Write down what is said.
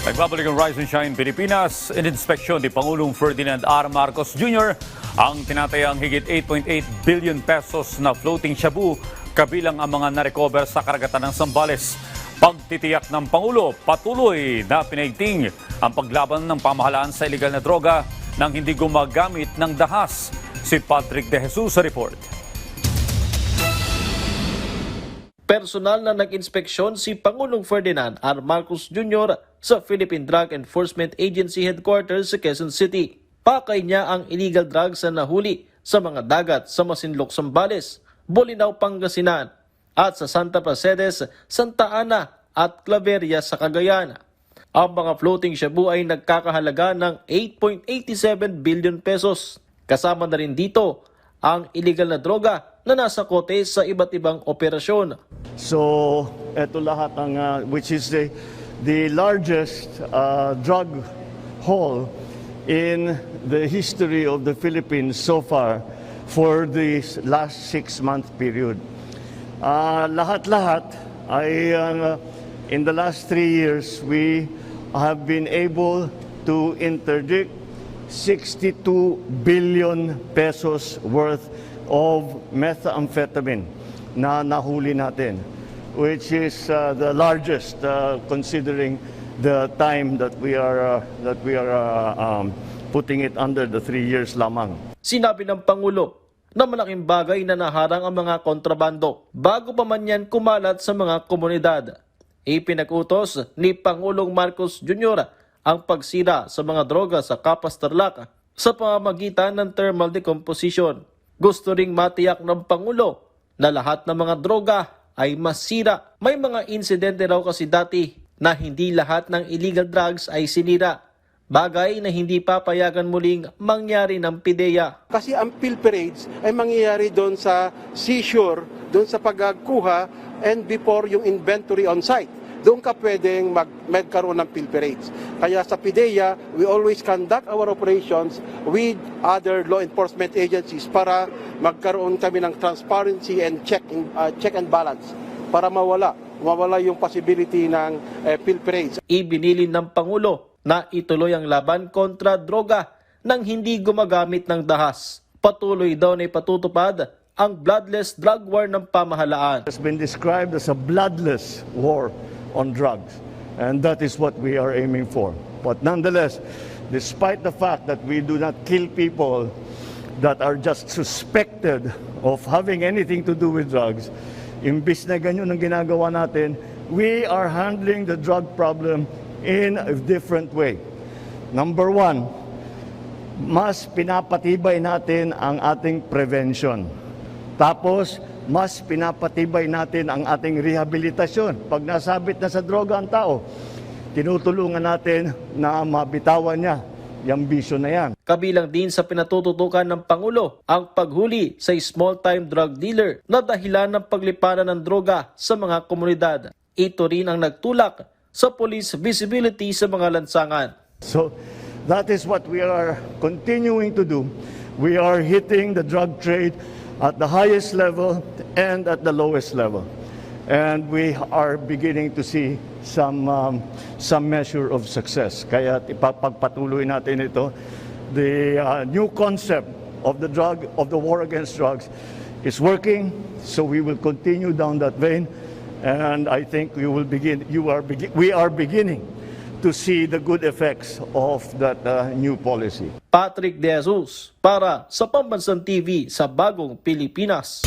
Nagbabalik ang Rise and Shine Pilipinas. In inspeksyon ni Pangulong Ferdinand R. Marcos Jr. ang tinatayang higit 8.8 billion pesos na floating shabu kabilang ang mga narecover sa karagatan ng Sambales. Pagtitiyak ng Pangulo, patuloy na pinaigting ang paglaban ng pamahalaan sa illegal na droga nang hindi gumagamit ng dahas. Si Patrick De Jesus sa report. Personal na nag-inspeksyon si Pangulong Ferdinand R. Marcos Jr. sa Philippine Drug Enforcement Agency Headquarters sa Quezon City. Pakay niya ang illegal drugs na nahuli sa mga dagat sa Masinloc, Sambales, Bolinao, Pangasinan at sa Santa Pracedes, Santa Ana at Claveria sa Cagayan. Ang mga floating shabu ay nagkakahalaga ng 8.87 billion pesos. Kasama na rin dito ang illegal na droga na nasa kote sa iba't ibang operasyon. So, eto lahat ang uh, which is the the largest uh, drug haul in the history of the Philippines so far for this last six-month period. Uh, lahat-lahat ay uh, in the last three years we have been able to interdict 62 billion pesos worth of methamphetamine na nahuli natin, which is uh, the largest uh, considering the time that we are uh, that we are uh, um, putting it under the three years lamang. Sinabi ng Pangulo na malaking bagay na naharang ang mga kontrabando bago pa man yan kumalat sa mga komunidad. Ipinag-utos ni Pangulong Marcos Jr. ang pagsira sa mga droga sa Kapas Tarlac sa pamamagitan ng thermal decomposition. Gusto ring matiyak ng Pangulo na lahat ng mga droga ay masira. May mga insidente raw kasi dati na hindi lahat ng illegal drugs ay sinira. Bagay na hindi papayagan muling mangyari ng PIDEA. Kasi ang pilferage ay mangyayari doon sa seizure, doon sa pagkuha and before yung inventory on site. Doon ka pwedeng mag magkaroon ng pilferage. Kaya sa PIDEA, we always conduct our operations with other law enforcement agencies para magkaroon kami ng transparency and check, in, uh, check and balance para mawala mawala yung possibility ng uh, pilferage. Ibinilin ng Pangulo na ituloy ang laban kontra droga nang hindi gumagamit ng dahas. Patuloy daw na ipatutupad ang bloodless drug war ng pamahalaan. has been described as a bloodless war on drugs. And that is what we are aiming for. But nonetheless, despite the fact that we do not kill people that are just suspected of having anything to do with drugs, imbis na ganyan ang ginagawa natin, we are handling the drug problem in a different way. Number one, mas pinapatibay natin ang ating prevention. Tapos, mas pinapatibay natin ang ating rehabilitasyon. Pag nasabit na sa droga ang tao, tinutulungan natin na mabitawan niya yung bisyo na yan. Kabilang din sa pinatututukan ng Pangulo ang paghuli sa small-time drug dealer na dahilan ng pagliparan ng droga sa mga komunidad. Ito rin ang nagtulak sa police visibility sa mga lansangan. So, that is what we are continuing to do. We are hitting the drug trade at the highest level and at the lowest level. And we are beginning to see some, um, some measure of success. Kaya ipapagpatuloy natin ito. The uh, new concept of the drug, of the war against drugs is working, so we will continue down that vein. And I think we will begin, you are we are beginning to see the good effects of that uh, new policy. Patrick De Jesus para sa Pambansang TV sa Bagong Pilipinas.